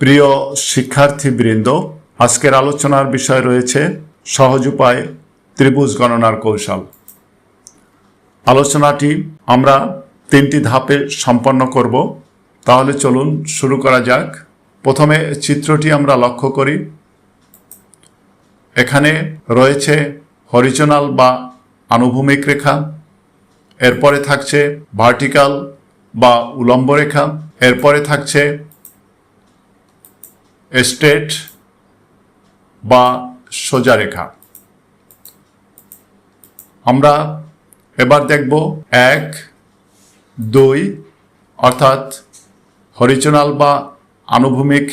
প্রিয় শিক্ষার্থীবৃন্দ, আজকের আলোচনার বিষয় রয়েছে সহজ উপায় ত্রিভুজ গণনার কৌশল। আলোচনাটি আমরা তিনটি ধাপে সম্পন্ন করব। তাহলে চলুন শুরু করা যাক। প্রথমে চিত্রটি আমরা লক্ষ্য করি। এখানে রয়েছে হরিজনাল বা আনুভূমিক রেখা, এরপরে থাকছে ভার্টিক্যাল বা উলম্ব রেখা, এরপরে থাকছে স্ট্রেট বা সোজা রেখা। আমরা এবার দেখব এক, দুই, অর্থাৎ হরিজনাল বা আনুভূমিক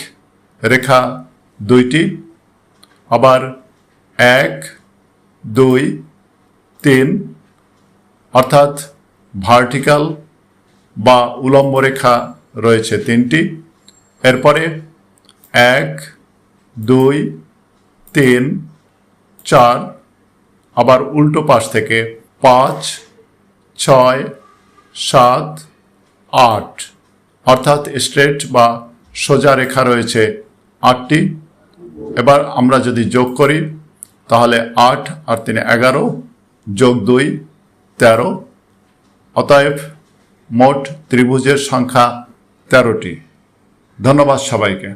রেখা দুইটি। আবার এক, দুই, তিন, অর্থাৎ ভার্টিক্যাল বা উলম্ব রেখা রয়েছে তিনটি। এরপরে এক, দুই, তিন, চার, আবার উল্টো পাশ থেকে পাঁচ, ছয়, সাত, আট। অর্থাৎ স্ট্রেট বা সোজা রেখা রয়েছে আটটি। এবার আমরা যদি যোগ করি, তাহলে আট আর তিন এগারো যোগ দুই, তেরো। অতএব মোট ত্রিভুজের সংখ্যা তেরোটি। ধন্যবাদ সবাইকে।